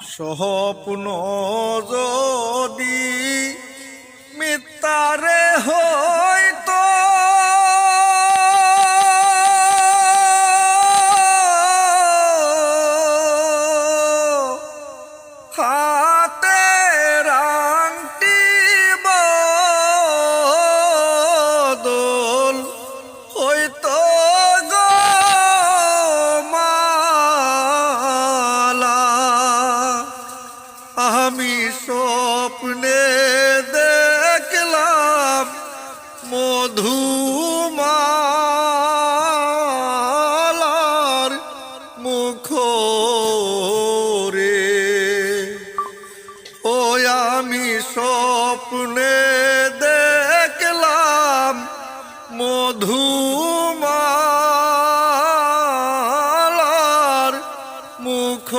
স্বপ্ন যদি মিতারে হয়তো। হাতে আমি স্বপ্নে দেখলাম মধুমালার মুখ রে ও আমি স্বপ্নে দেখলাম মধুমালার মুখ